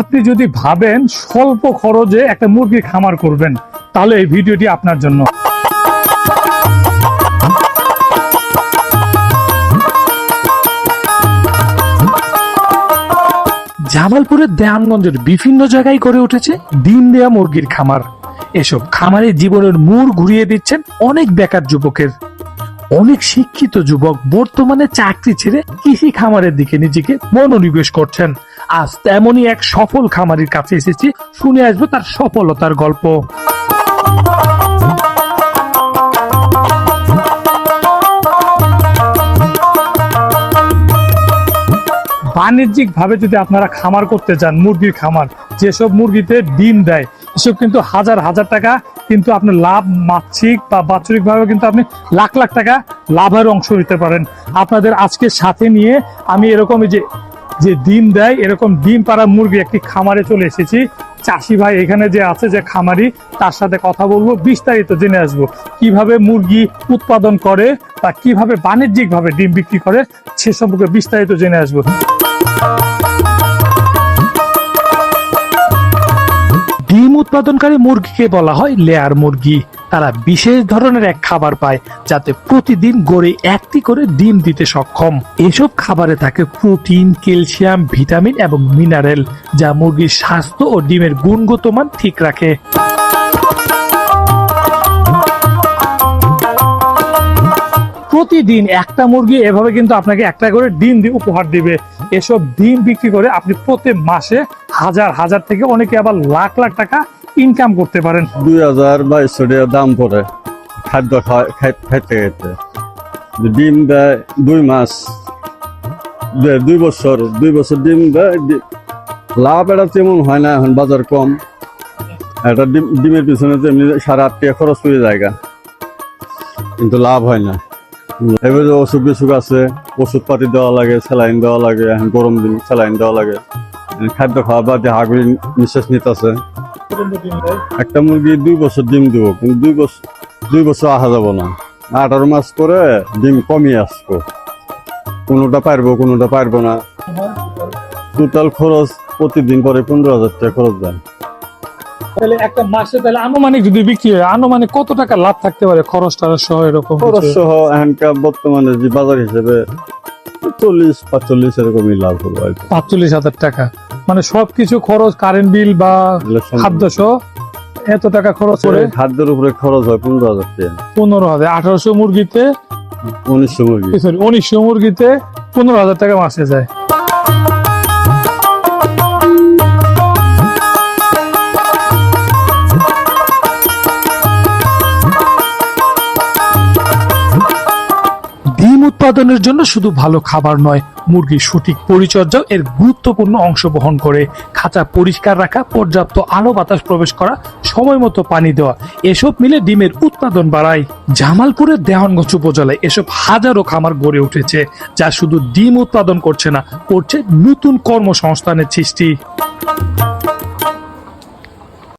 আপনি যদি ভাবেন স্বল্প খরচে একটা মুরগির খামার করবেন, তাহলে এই ভিডিওটি আপনার জন্য। জামালপুরের দেয়ানগঞ্জের বিভিন্ন জায়গায় গড়ে উঠেছে ডিম দেয়া মুরগির খামার। এসব খামারে জীবনের মূর ঘুরিয়ে দিচ্ছেন অনেক বেকার যুবকের। অনেক শিক্ষিত যুবক বর্তমানে চাকরি ছেড়ে কৃষি খামারের দিকে নিজেকে মনোনিবেশ করছেন। আজ তেমনই এক সফল খামারির কাছে এসেছি, শুনে আসব তার সফলতার গল্প। বাণিজ্যিক ভাবে যদি আপনারা খামার করতে চান মুরগির খামার, যেসব মুরগিতে ডিম দেয়, এসব কিন্তু হাজার হাজার টাকা কিন্তু আপনি লাভ মাছিক বা বাৎসরিক ভাবে কিন্তু আপনি লাখ লাখ টাকা লাভের অংশ নিতে পারেন। আপনাদের আজকে সাথে নিয়ে আমি এরকম যে যে ডিম দেয়, এরকম ডিম পাড়া মুরগি একটি খামারে চলে এসেছি। চাষি ভাই এখানে যে আছে, যে খামারি, তার সাথে কথা বলব, বিস্তারিত জেনে আসব। কীভাবে মুরগি উৎপাদন করে বা কীভাবে বাণিজ্যিক ভাবে ডিম বিক্রি করে, সে সম্পর্কে বিস্তারিত জেনে আসব। ডিম উৎপাদনকারী মুরগিকে বলা হয় লেয়ার মুরগি। তারা বিশেষ ধরনের এক খাবার পায় যাতে প্রতিদিন গড়ে একটি করে ডিম দিতে সক্ষম। এসব খাবারে থাকে প্রোটিন, ক্যালসিয়াম, ভিটামিন এবং মিনারেল, যা মুরগির স্বাস্থ্য ও ডিমের গুণগত মান ঠিক রাখে। প্রতিদিন একটা মুরগি এভাবে কিন্তু আপনাকে একটা করে ডিম দিয়ে উপহার দিবে। এসব ডিম বিক্রি করে আপনি প্রতি মাসে হাজার হাজার থেকে অনেকে আবার লাখ লাখ টাকা ইনকাম করতে পারেন। দুই হাজার বাইশশো টাকা দাম পড়ে। খাদ্য খাইতে খাইতে। ডিম দেয় দুই মাস দেয় দুই বছর দুই বছর ডিম দেয় লাভ এটা তেমন হয় না, এখন বাজার কম। একটা ডিম ডিমের পিছনে তেমনি সাড়ে আট টাকা খরচ করে জায়গা। কিন্তু লাভ হয় না। এবার অসুখ বিসুখ আছে ওষুধ পাতি দেওয়া লাগে, স্যালাইন দেওয়া লাগে, এখন গরম দিন স্যালাইন দেওয়া লাগে। খাদ্য খাওয়া বাদে হাগুড়ি নিঃশ্বাস নিতেছে একটা মুরগি দুই বছর ডিম দিব কিন্তু দুই বছর দুই বছর আসা যাব না। আঠারো মাস করে ডিম কমিয়ে আসব। কোনোটা পারব কোনোটা পারব না। টোটাল খরচ প্রতিদিন করে পনেরো হাজার টাকা খরচ যায় তাহলে একটা মাসে তাহলে আনুমানিক যদি বিক্রি হয় আনুমানিক কত টাকা লাভ থাকতে পারে খরচ টরচ সহ এরকম খরচ সহ এখনকার বর্তমানে যে বাজার হিসেবে চল্লিশ পাঁচচল্লিশ এরকমই লাভ হলো পাঁচচল্লিশ হাজার টাকা। মানে সবকিছু খরচ কারেন্ট বিল বা খাদ্য সহ এত টাকা খরচ করে খাদ্যের উপরে খরচ হয় পনেরো হাজার টাকা। পনেরো হাজার। আঠারোশো মুরগিতে উনিশশো মুরগি। সরি উনিশশো মুরগিতে পনেরো হাজার টাকা মাসে যায়। উৎপাদনের জন্য শুধু ভালো খাবার নয়, মুরগির সঠিক পরিচর্যাও এর গুরুত্বপূর্ণ অংশ বহন করে। খাঁচা পরিষ্কার রাখা, পর্যাপ্ত আলো বাতাস প্রবেশ করা, সময় মতো পানি দেওয়া, এসব মিলে ডিমের উৎপাদন বাড়ায়। জামালপুরের দেওয়ানগঞ্জ উপজেলায় এসব হাজারো খামার গড়ে উঠেছে, যা শুধু ডিম উৎপাদন করছে না, করছে নতুন কর্মসংস্থানের সৃষ্টি।